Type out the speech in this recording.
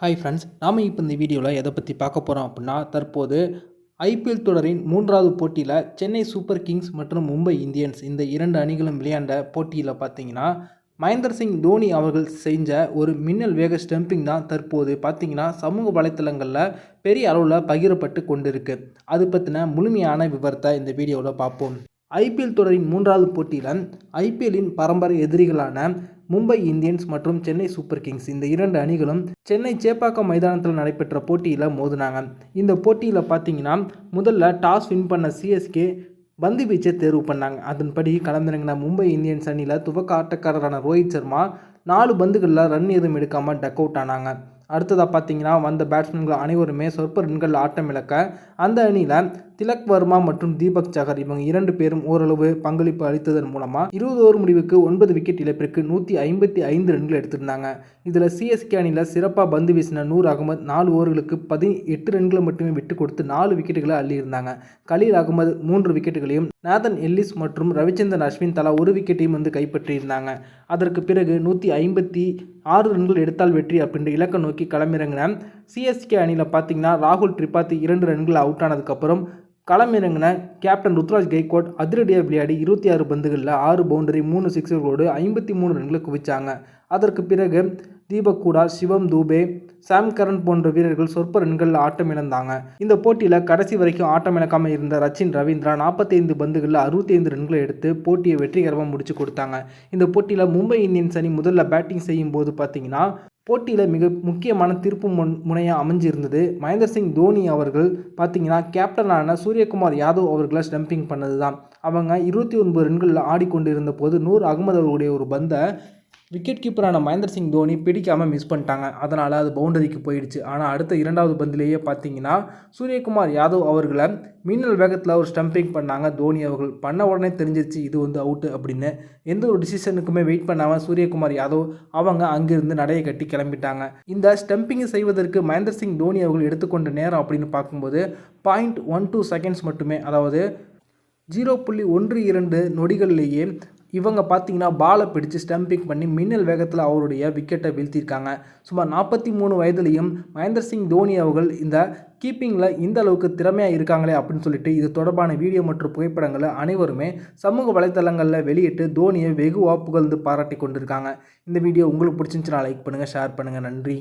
Hi friends நாம் இப்போ இந்த வீடியோவில் எதை பற்றி பார்க்க போகிறோம் அப்படின்னா தற்போது ஐபிஎல் தொடரின் மூன்றாவது போட்டியில் சென்னை சூப்பர் கிங்ஸ் மற்றும் மும்பை இந்தியன்ஸ் இந்த இரண்டு அணிகளும் விளையாண்ட போட்டியில் பார்த்தீங்கன்னா மகேந்திர சிங் தோனி அவர்கள் செஞ்ச ஒரு மின்னல் வேக ஸ்டம்பிங் தான் தற்போது பார்த்தீங்கன்னா சமூக வலைத்தளங்களில் பெரிய அளவில் பகிரப்பட்டு கொண்டிருக்கு. அது பற்றின முழுமையான விவரத்தை இந்த வீடியோவில் பார்ப்போம். ஐபிஎல் தொடரின் மூன்றாவது போட்டியில் ஐபிஎல்லின் பரம்பரை எதிரிகளான மும்பை இந்தியன்ஸ் மற்றும் சென்னை சூப்பர் கிங்ஸ் இந்த இரண்டு அணிகளும் சென்னை சேப்பாக்கம் மைதானத்தில் நடைபெற்ற போட்டியில் மோதினாங்க. இந்த போட்டியில் பார்த்தீங்கன்னா முதல்ல டாஸ் வின் பண்ண சிஎஸ்கே பந்து வீச்சை தேர்வு பண்ணாங்க. அதன்படி களமிறங்கின மும்பை இந்தியன்ஸ் அணியில் துவக்க ஆட்டக்காரரான ரோஹித் சர்மா நாலு பந்துகளில் ரன் எதுவும் எடுக்காமல் டக் அவுட் ஆனாங்க. அடுத்ததாக பார்த்தீங்கன்னா வந்த பேட்ஸ்மேன்கள் அனைவருமே சொற்ப ரன்கள் ஆட்டம் இழக்க அந்த அணியில் திலக் வர்மா மற்றும் தீபக் சகர் இவங்க இரண்டு பேரும் ஓரளவு பங்களிப்பு அளித்ததன் மூலமாக இருபது ஓவர் முடிவுக்கு ஒன்பது விக்கெட் இழப்பிற்கு நூற்றி ஐம்பத்தி ஐந்து ரன்கள் எடுத்திருந்தாங்க. இதில் சிஎஸ்கே அணியில் சிறப்பாக பந்து வீசின நூர் அகமது நாலு ஓவர்களுக்கு பதி எட்டு ரன்களை மட்டுமே விட்டு கொடுத்து நாலு விக்கெட்டுகளை அள்ளியிருந்தாங்க கலீல் அகமது மூன்று விக்கெட்டுகளையும் நாதன் எல்லிஸ் மற்றும் ரவிச்சந்திரன் அஸ்வின் தலா ஒரு விக்கெட்டையும் வந்து கைப்பற்றியிருந்தாங்க. அதற்கு பிறகு நூற்றி ஐம்பத்தி ஆறு ரன்கள் எடுத்தால் வெற்றி அப்படின்ற இலக்கை நோக்கி களமிறங்கின சிஎஸ்கே அணியில் பார்த்தீங்கன்னா ராகுல் திரிபாத்தி இரண்டு ரன்கள் அவுட் ஆனதுக்கப்புறம் களமிறங்கின கேப்டன் ருத்ராஜ் கெய்கோட் அதிரடியாக விளையாடி இருபத்தி ஆறு பந்துகளில் ஆறு பவுண்டரி மூணு சிக்ஸர்களோடு ஐம்பத்தி மூணு ரன்களை குவிச்சாங்க. அதற்கு பிறகு தீபக் கூடா சிவம் தூபே சாம் கரன் போன்ற வீரர்கள் சொற்ப ரன்களில் ஆட்டம் இழந்தாங்க. இந்த போட்டியில் கடைசி வரைக்கும் ஆட்டம் இழக்காமல் இருந்த ரச்சின் ரவீந்திரா நாற்பத்தைந்து பந்துகளில் அறுபத்தி ஐந்து ரன்களை எடுத்து போட்டியை வெற்றிகரமாக முடிச்சு கொடுத்தாங்க. இந்த போட்டியில் மும்பை இந்தியன்ஸ் அணி முதல்ல பேட்டிங் செய்யும் போது பார்த்தீங்கன்னா போட்டியில் மிக முக்கியமான திருப்பு முன் முனையாக அமைஞ்சிருந்தது. மகேந்திர சிங் தோனி அவர்கள் பார்த்திங்கன்னா கேப்டனான சூரியகுமார் யாதவ் அவர்களை ஸ்டம்பிங் பண்ணது தான் அவங்க இருபத்தி ஒன்பது ரன்களில் ஆடிக்கொண்டிருந்த போது நூர் அகமது அவர்களுடைய ஒரு பந்தை விக்கெட் கீப்பரான மகேந்திர சிங் தோனி பிடிக்காமல் மிஸ் பண்ணிட்டாங்க. அதனால் அது பவுண்டரிக்கு போயிடுச்சு. ஆனால் அடுத்த இரண்டாவது பந்திலேயே பார்த்தீங்கன்னா சூரியகுமார் யாதவ் அவர்களை மின்னல் வேகத்தில் ஒரு ஸ்டம்பிங் பண்ணாங்க தோனி அவர்கள். பண்ண உடனே தெரிஞ்சிருச்சு இது வந்து அவுட்டு அப்படின்னு. எந்த ஒரு டிசிஷனுக்குமே வெயிட் பண்ணாமல் சூரியகுமார் யாதவ் அவங்க அங்கிருந்து நடையை கட்டி கிளம்பிட்டாங்க. இந்த ஸ்டம்பிங் செய்வதற்கு மகேந்திர சிங் தோனி அவர்கள் எடுத்துக்கொண்ட நேரம் அப்படின்னு பார்க்கும்போது பாயிண்ட் ஒன் டூ செகண்ட்ஸ் மட்டுமே. அதாவது ஜீரோ புள்ளி ஒன்று இரண்டு நொடிகள்லேயே இவங்க பார்த்தீங்கன்னா பாலை பிடிச்சு ஸ்டம்பிங் பண்ணி மின்னல் வேகத்தில் அவருடைய விக்கெட்டை வீழ்த்தியிருக்காங்க. சுமார் நாற்பத்தி மூணு வயதுலேயும் மகேந்திர சிங் தோனி அவர்கள் இந்த கீப்பிங்கில் இந்த அளவுக்கு திறமையாக இருக்காங்களே அப்படின்னு சொல்லிட்டு இது தொடர்பான வீடியோ மற்றும் புகைப்படங்களை அனைவருமே சமூக வலைத்தளங்களில் வெளியிட்டு தோனியை வெகுவாக புகழ்ந்து பாராட்டி கொண்டிருக்காங்க. இந்த வீடியோ உங்களுக்கு பிடிச்சிருந்துச்சுன்னா லைக் பண்ணுங்கள் ஷேர் பண்ணுங்கள் நன்றி.